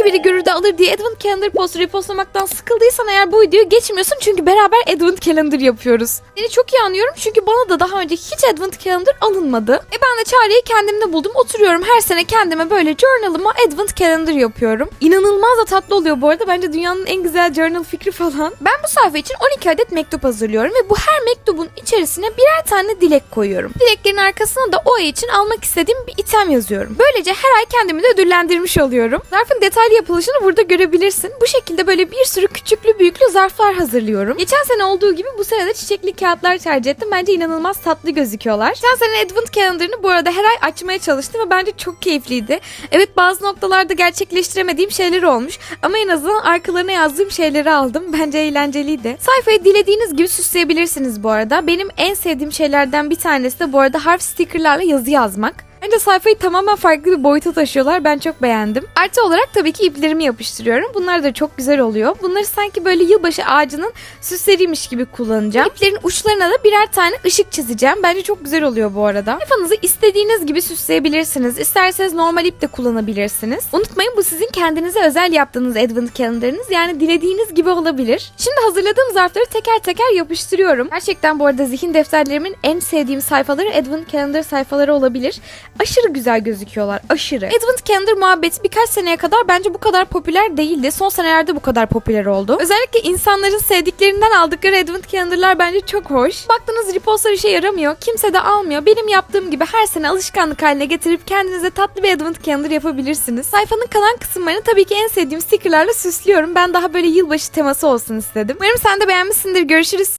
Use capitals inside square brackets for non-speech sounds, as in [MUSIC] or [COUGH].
belki biri görür de alır diye Advent Calendar poster postlamaktan sıkıldıysan eğer bu videoyu geçmiyorsun çünkü beraber Advent Calendar yapıyoruz. Seni çok iyi anlıyorum çünkü bana da daha önce hiç Advent Calendar alınmadı. E ben de çareyi kendimde buldum. Oturuyorum her sene kendime böyle journalıma Advent Calendar yapıyorum. İnanılmaz da tatlı oluyor bu arada. Bence dünyanın en güzel journal fikri falan. Ben bu sayfa için 12 adet mektup hazırlıyorum ve bu her mektubun içerisine birer tane dilek koyuyorum. Dileklerin arkasına da o ay için almak istediğim bir item yazıyorum. Böylece her ay kendimi de ödüllendirmiş oluyorum. Zarfın detaylı yapılışını burada görebilirsin. Bu şekilde böyle bir sürü küçüklü büyüklü zarflar hazırlıyorum. Geçen sene olduğu gibi bu sene de çiçekli kağıtlar tercih ettim. Bence inanılmaz tatlı gözüküyorlar. Geçen sene Advent Calendar'ını bu arada her ay açmaya çalıştım ve bence çok keyifliydi. Evet bazı noktalarda gerçekleştiremediğim şeyler olmuş ama en azından arkalarına yazdığım şeyleri aldım. [LAUGHS] Bence eğlenceliydi. Sayfayı dilediğiniz gibi süsleyebilirsiniz bu arada. Benim en sevdiğim şeylerden bir tanesi de bu arada harf stickerlarla yazı yazmak. Bence sayfayı tamamen farklı bir boyuta taşıyorlar. Ben çok beğendim. Artı olarak tabii ki iplerimi yapıştırıyorum. Bunlar da çok güzel oluyor. Bunları sanki böyle yılbaşı ağacının süsleriymiş gibi kullanacağım. İplerin uçlarına da birer tane ışık çizeceğim. Bence çok güzel oluyor bu arada. Sayfanızı istediğiniz gibi süsleyebilirsiniz. İsterseniz normal ip de kullanabilirsiniz. Unutmayın bu sizin kendinize özel yaptığınız Advent kalendarınız. Yani dilediğiniz gibi olabilir. Şimdi hazırladığım zarfları teker teker yapıştırıyorum. Gerçekten bu arada zihin defterlerimin en sevdiğim sayfaları Advent Calendar sayfaları olabilir. Aşırı güzel gözüküyorlar. Aşırı. Advent Calendar muhabbeti birkaç seneye kadar bence bu kadar popüler değildi. Son senelerde bu kadar popüler oldu. Özellikle insanların sevdiklerinden aldıkları Advent Calendar'lar bence çok hoş. Baktığınız repostlar işe yaramıyor. Kimse de almıyor. Benim yaptığım gibi her sene alışkanlık haline getirip kendinize tatlı bir Advent Calendar yapabilirsiniz. Sayfanın kalan kısımlarını tabii ki en sevdiğim stickerlarla süslüyorum. Ben daha böyle yılbaşı teması olsun istedim. Umarım sen de beğenmişsindir. Görüşürüz.